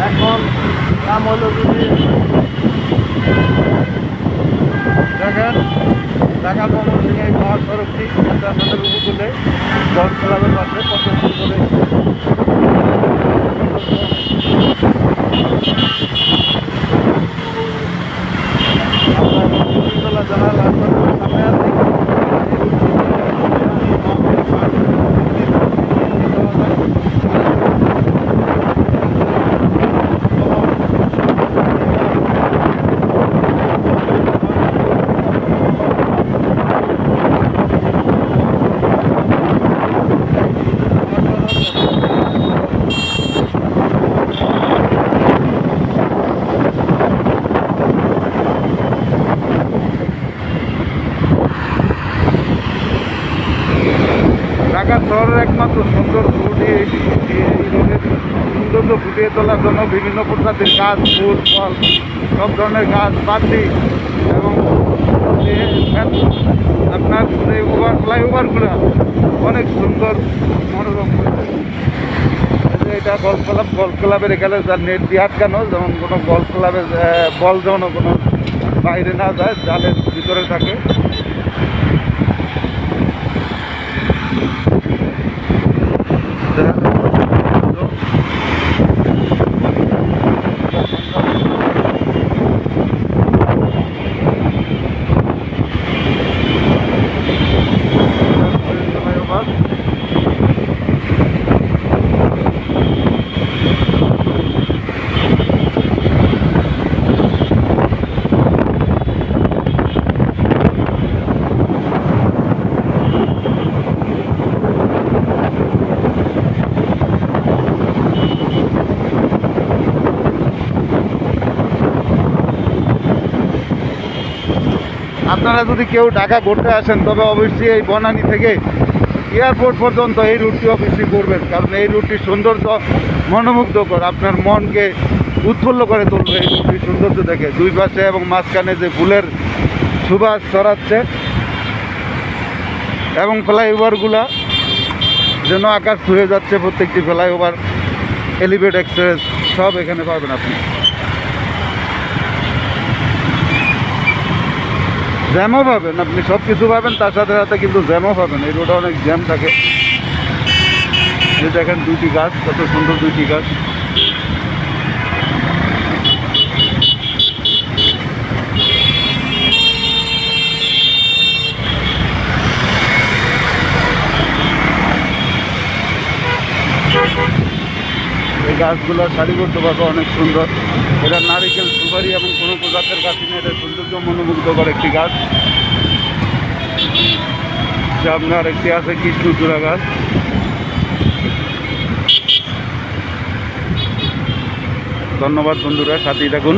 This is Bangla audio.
এখন দাম হলো যদি দেখেন, ঢাকা ময়মনসিংহ এই মহাসড়কটি ইন্টারন্যাশনাল উপকূলে দশ ক্লাবের পাশে কত ঢাকা শহরের একমাত্র সুন্দর রোডের সৌন্দর্য ফুটিয়ে তোলার জন্য বিভিন্ন প্রজাতির গাছ, ফুল, ফল, সব ধরনের গাছ, বাতি এবং আপনার যে ওভার ফ্লাইওভারগুলো অনেক সুন্দর মনোরম। এটা গল্ফ ক্লাব গল্ফ ক্লাবের এখানে যা নেট দিয়ে আটকানো, যেমন কোনো গল্ফ ক্লাবের বল যেমন কোনো বাইরে না যায়, জালের ভিতরে থাকে। বন্ধুরা আপনারা যদি কেউ ঢাকা ঘুরতে আসেন, তবে অবশ্যই এই বনানি থেকে এয়ারপোর্ট পর্যন্ত এই রুটটি অবশ্যই করবেন কারণ এই রুটটির সৌন্দর্য মনোমুগ্ধকর। আপনার মনকে উৎফুল্ল করে তুলবে এই রুটটির সৌন্দর্য দেখে। দুই পাশে এবং মাঝখানে যে ফুলের সুবাস ছড়াচ্ছে এবং ফ্লাইওভারগুলা যেন আকাশ ছুঁয়ে যাচ্ছে, প্রত্যেকটি ফ্লাইওভার এলিভেট এক্সপ্রেস সব এখানে পাবেন আপনি। জ্যামও পাবেন, আপনি সব কিছু পাবেন, তার সাথে সাথে কিন্তু জ্যামও পাবেন। এই রোডে অনেক জ্যাম থাকে। দেখেন দুইটি গাছ, কত সুন্দর দুইটি গাছ। এই গাছগুলো সারিবদ্ধভাবে অনেক সুন্দর। এটা নারিকেল, সুপারি এবং কোনো প্রজাতের গাছই নেই। এটা সৌন্দর্য মনোমুগ্ধকর একটি গাছ। আপনার একটি আছে কৃষ্ণচূড়া গাছ। ধন্যবাদ বন্ধুরা, সাথেই থাকুন।